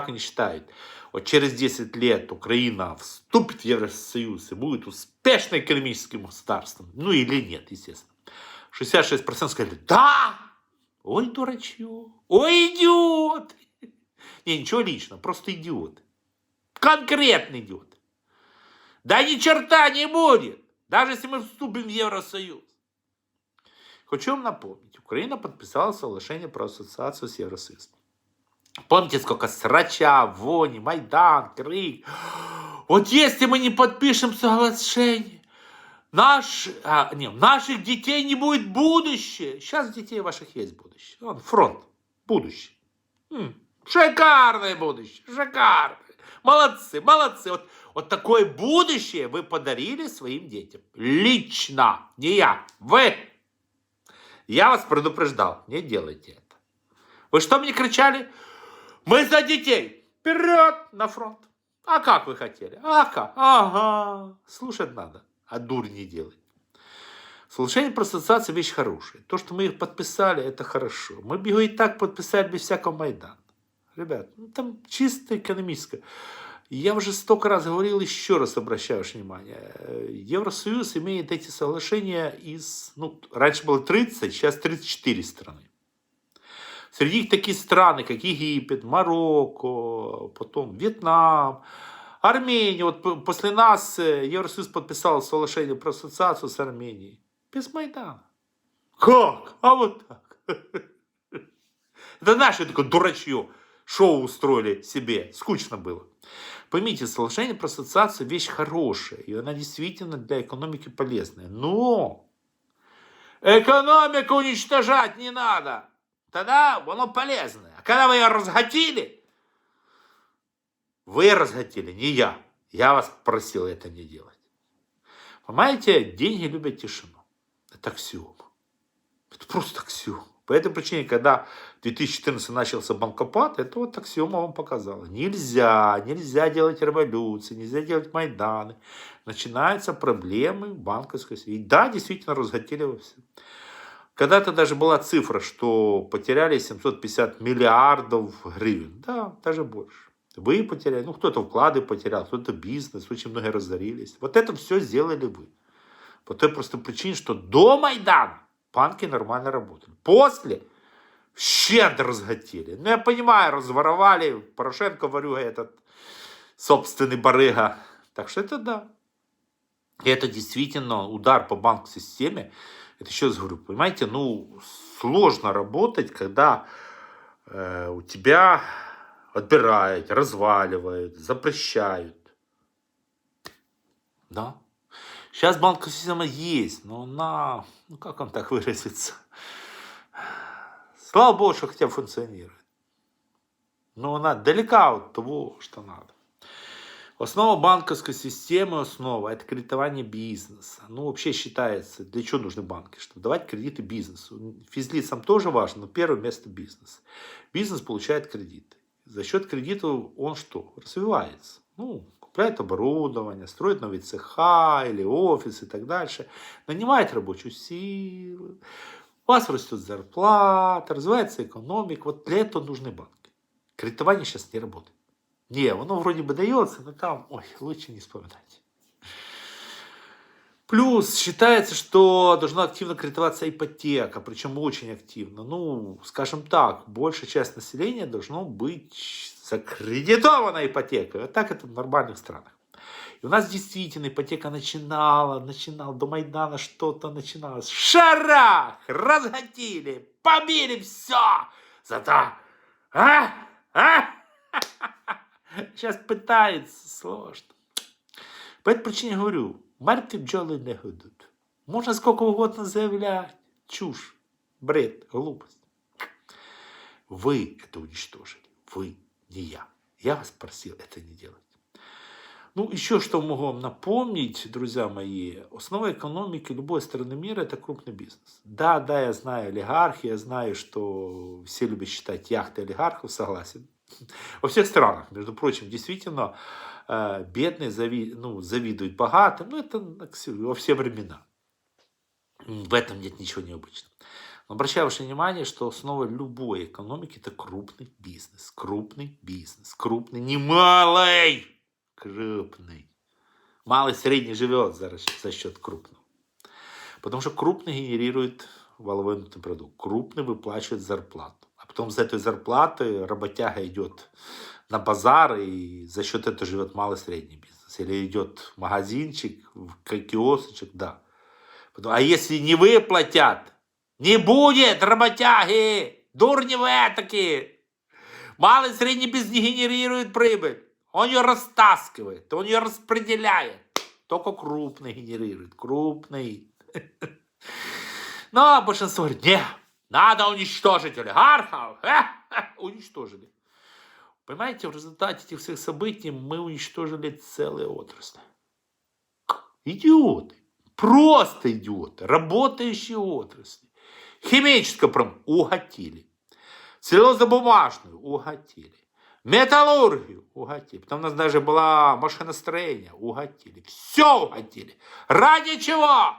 как они считают, вот через 10 лет Украина вступит в Евросоюз и будет успешным экономическим государством, ну или нет, естественно. 66% сказали, да, ой, дурачок, ой, идиот. Не, ничего личного, просто идиот. Конкретный идиот. Да ни черта не будет, даже если мы вступим в Евросоюз. Хочу вам напомнить, Украина подписала соглашение про ассоциацию с Евросоюзом. Помните, сколько срача, вони, Майдан, крик. Вот если мы не подпишем соглашение, наш, а, не, наших детей не будет будущее. Сейчас детей ваших есть будущее. Вон, фронт, будущее. Шикарное будущее, шикарное. Молодцы, молодцы. Вот, вот такое будущее вы подарили своим детям. Лично, не я, вы. Я вас предупреждал, не делайте это. Вы что мне кричали? Мы за детей. Вперед на фронт. А как вы хотели? А как? Ага. Слушать надо, а дурь не делать. Соглашение про ассоциацию вещь хорошая. То, что мы их подписали, это хорошо. Мы бы его и так подписали без всякого Майдана. Ребят, ну, там чисто экономическое. Я уже столько раз говорил, еще раз обращаю внимание. Евросоюз имеет эти соглашения из... Ну, раньше было 30, сейчас 34 страны. Среди них такие страны, как Египет, Марокко, потом Вьетнам, Армения. Вот после нас э, Евросоюз подписал соглашение про ассоциацию с Арменией. Без Майдана. Как? А вот так. Это наше такое дурачье шоу устроили себе. Скучно было. Поймите, соглашение про ассоциацию вещь хорошая, и она действительно для экономики полезная. Но экономику уничтожать не надо. Тогда оно полезное. А когда вы ее разгатили, вы разгатили, не я. Я вас просил это не делать. Понимаете, деньги любят тишину. Это аксиома. Это просто аксиома. По этой причине, когда в 2014 начался банкопад, это вот аксиома вам показала. Нельзя, нельзя делать революции, нельзя делать Майданы. Начинаются проблемы банковской сферы. И да, действительно, разгатили во всем. Когда-то даже была цифра, что потеряли 750 миллиардов гривен. Да, даже больше. Вы потеряли, ну кто-то вклады потерял, кто-то бизнес, очень многие разорились. Вот это все сделали вы. По той простой причине, что до Майдана банки нормально работали. После щедро разгатили. Ну я понимаю, разворовали, Порошенко варюга этот собственный барыга. Так что это да. Это действительно удар по банковской системе. Это еще раз говорю, понимаете, ну, сложно работать, когда э, у тебя отбирают, разваливают, запрещают. Да. Сейчас банковская система есть, но она, ну как вам так выразиться? Слава Богу, что хотя бы функционирует. Но она далека от того, что надо. Основа банковской системы, основа – это кредитование бизнеса. Ну, вообще считается, для чего нужны банки? Чтобы давать кредиты бизнесу. Физлицам тоже важно, но первое место – бизнес. Бизнес получает кредиты. За счет кредитов он что? Развивается. Ну, купляет оборудование, строит новые цеха или офис и так дальше. Нанимает рабочую силу. У вас растет зарплата, развивается экономика. Вот для этого нужны банки. Кредитование сейчас не работает. Не, оно вроде бы дается, но там, ой, лучше не вспоминать. Плюс считается, что должна активно кредитоваться ипотека, причем очень активно. Ну, скажем так, большая часть населения должно быть закредитована ипотекой. Вот так это в нормальных странах. И у нас действительно ипотека начинала, начинала, до Майдана что-то начиналось. Шарах! Разгатили, побили все! Зато, а? А? Сейчас пытается, сложно. По этой причине говорю, мертві бджоли не гудуть. Можно сколько угодно заявлять. Чушь, бред, глупость. Вы это уничтожили. Вы, не я. Я вас просил это не делать. Ну, еще что могу вам напомнить, друзья мои, основа экономики любой страны мира – это крупный бизнес. Да, да, я знаю олигархи, я знаю, что все любят считать яхты олигархов, согласен. Во всех странах, между прочим, действительно, э, бедные зави, ну, завидуют богатым. Ну, это во все времена. В этом нет ничего необычного. Но обращаю ваше внимание, что основа любой экономики – это крупный бизнес. Крупный бизнес. Крупный, не малый. Крупный. Малый средний живет за, за счет крупного. Потому что крупный генерирует валовой продукт. Крупный выплачивает зарплату. Потом с этой зарплаты работяга идет на базар, и за счет этого живет малый средний бизнес. Или идет в магазинчик, в ки- киосочек, да. А если не выплатят, не будет работяги, дурни вы такие. Малый средний бизнес не генерирует прибыль. Он ее растаскивает, он ее распределяет. Только крупный генерирует, крупный. Но большинство говорит, не, надо уничтожить олигархов. Э, э, Уничтожили. Понимаете, в результате этих всех событий мы уничтожили целые отрасли. Идиоты. Просто идиоты. Работающие отрасли. Химическую промышленность уготили. Целлюлозно-бумажную уготили. Металлургию уготили. Потом у нас даже была машиностроение. Уготили. Все уготили. Ради чего?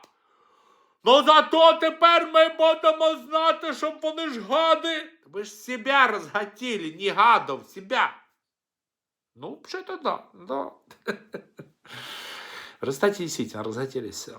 Ну зато тепер ми будемо знати, щоб вони ж гади. Ви ж себя розгатіли, не гадов, себя. Ну, вообще-то да, да. В результате действительно разготелись.